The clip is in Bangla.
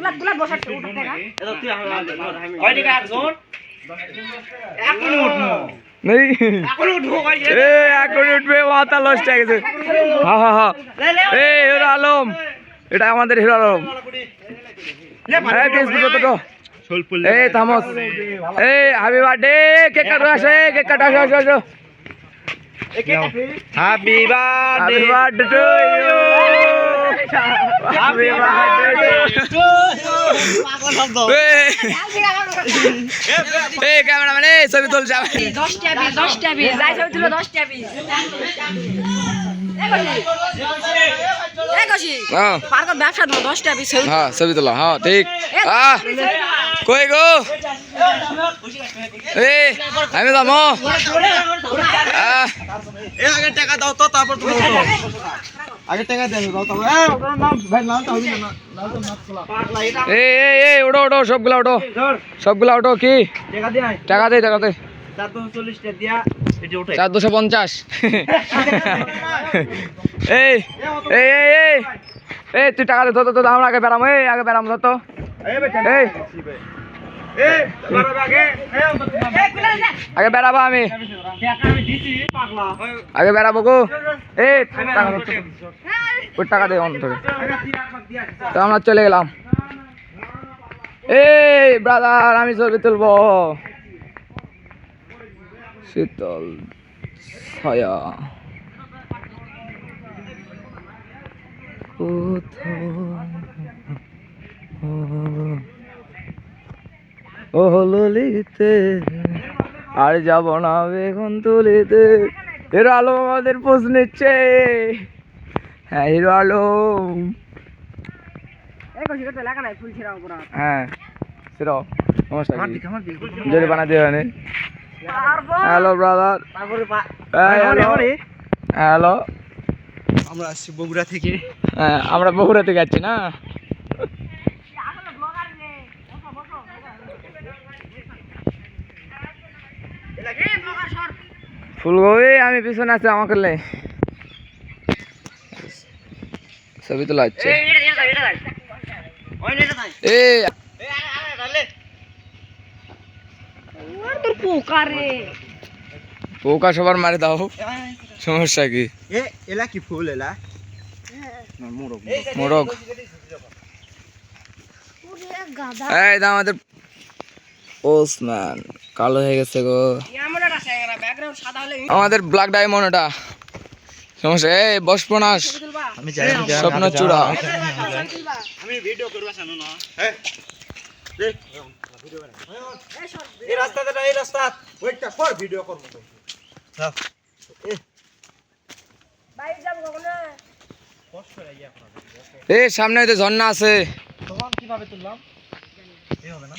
তুলা তুলা বসাচ্ছে উঠে টাকা কয় টাকা একজন এখন উঠবো। নেই। এখন উঠবো কয় এ এখন উঠবে মাথা লস্ট হয়ে গেছে। হা হা হা। এ হিরো আলম এটা আমাদের হিরো আলম। এই থামস। এই হ্যাপি বার্থডে কেক কাটো আসে কেক কাটো আসো আসো আসো। Happy happy birthday to you happy birthday এই ক্যামেরাম্যান এই ছবি তুলছে আমি দশটা বিশ দশটা বিশ। যাই ছবি তুলো দশটা বিশ। একাশি হ্যাঁ ব্যবসা দশটা ছবি হ্যাঁ ছবি তোলা হ্যাঁ ঠিক। কই গো? এ আমি যাব। টাকা দাও তো তারপর আগে টাকা দেন এ সবগুলা সবগুলা কি? টাকা টাকা দে টাকা দে। চার দুশো পঞ্চাশ। এই এই এই এই। এই তুই টাকা দে তো তো আমরা আগে বেড়াম এই আগে বেড়াম ধর তো এই আগে বেড়াবো আমি। আগে বেড়াবো গো। এই, টাকা দিয়া তো আমরা চলে গেলাম। এই ব্রাদার আমি ছবি তুলবো। শীতল ছায়া। ও ললিতে আর যাব না বেগুন তুলিতে। হিরো আলম আমাদের পোষ নিচ্ছে। হ্যাঁ হিরো আলম। একাশি করতে লেখা নাই ফুল ছিড়া উপর হ্যাঁ সেটাও নমস্কার। হ্যালো ব্রাদার তারপরে হ্যালো। হ্যালো। আমরা আসছি বগুড়া থেকে। হ্যাঁ আমরা বগুড়াতে যাচ্ছি না? ফুলকপি আমি পিছনে আছি আমাকে লে ছবি তোলা হচ্ছে এই পোকা সবার মারি দাও সমস্যা কি এ এলা কি ফুল এলা মোরগ এই দা আমাদের ওসমান কালো হয়ে গেছে গো। আমাদের ব্ল্যাক ডায়মন্ড ওটা। সমস্যা? এই বসপনাস স্বপ্ন চূড়া। আমি ভিডিও করবা জানো না? এই রাস্তা। ওইটা ভিডিও করব সামনে তো ঝর্ণা আছে। কীভাবে তুললাম? এই হবে না?